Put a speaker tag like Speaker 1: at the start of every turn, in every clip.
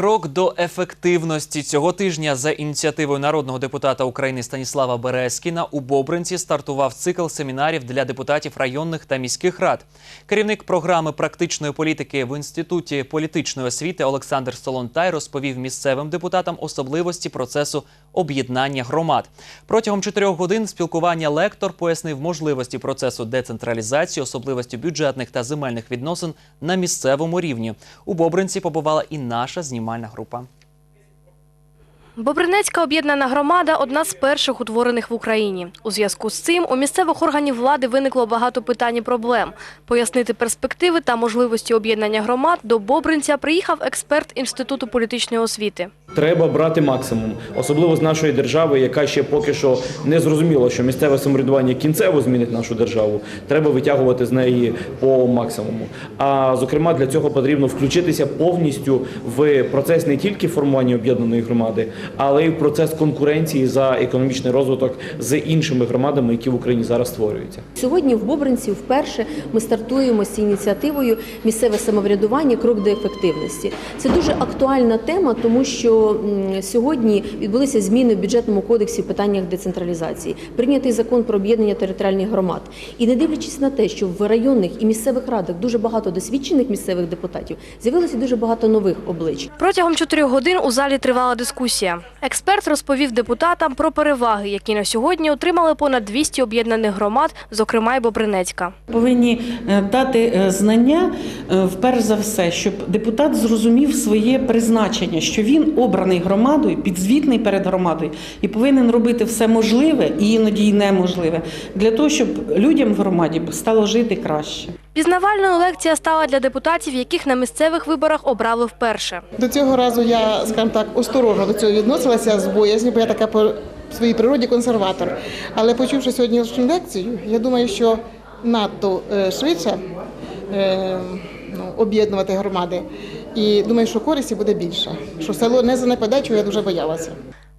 Speaker 1: Крок до ефективності цього тижня за ініціативою народного депутата України Станіслава Березкіна у Бобринці стартував цикл семінарів для депутатів районних та міських рад. Керівник програми практичної політики в інституті політичної освіти Олександр Солонтай розповів місцевим депутатам особливості процесу об'єднання громад. Протягом чотирьох годин спілкування лектор пояснив можливості процесу децентралізації, особливості бюджетних та земельних відносин на місцевому рівні. У Бобринці побувала і наша знімальна група.
Speaker 2: Бобринецька об'єднана громада одна з перших утворених в Україні. У зв'язку з цим у місцевих органів влади виникло багато питань і проблем. Пояснити перспективи та можливості об'єднання громад до Бобринця приїхав експерт Інституту політичної освіти.
Speaker 3: Треба брати максимум, особливо з нашої держави, яка ще поки що не зрозуміла, що місцеве самоврядування кінцево змінить нашу державу. Треба витягувати з неї по максимуму. А зокрема, для цього потрібно включитися повністю в процес не тільки формування об'єднаної громади, але й в процес конкуренції за економічний розвиток з іншими громадами, які в Україні зараз створюються.
Speaker 4: Сьогодні в Бобринці вперше ми стартуємо з ініціативою місцеве самоврядування крок до ефективності. Це дуже актуальна тема, тому що сьогодні відбулися зміни в бюджетному кодексі в питаннях децентралізації. Прийнятий закон про об'єднання територіальних громад. І не дивлячись на те, що в районних і місцевих радах дуже багато досвідчених місцевих депутатів, з'явилося дуже багато нових облич.
Speaker 2: Протягом чотирьох годин у залі тривала дискусія. Експерт розповів депутатам про переваги, які на сьогодні отримали понад 200 об'єднаних громад, зокрема й Бобринецька.
Speaker 5: Повинні е, дати е, знання, е, вперше за все, щоб депутат зрозумів своє призначення, що він обраний громадою, підзвітний перед громадою, і повинен робити все можливе і іноді й неможливе для того, щоб людям в громаді стало жити краще.
Speaker 2: Пізнавальною лекція стала для депутатів, яких на місцевих виборах обрали вперше.
Speaker 6: До цього разу я, скажімо так, осторожно до цього відносилася з боязнью, бо я така по своїй природі консерватор. Але почувши сьогоднішню лекцію, я думаю, що надто е, швидше е, ну, об'єднувати громади. І думаю, що користі буде більше. Що село не занепаде, чого я дуже боялася.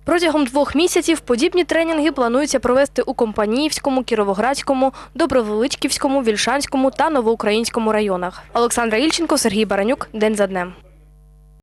Speaker 2: Протягом двох місяців подібні тренінги планується провести у Компаніївському, Кіровоградському, Добровеличківському, Вільшанському та Новоукраїнському районах. Олександра Ільченко, Сергій Баранюк. День за днем.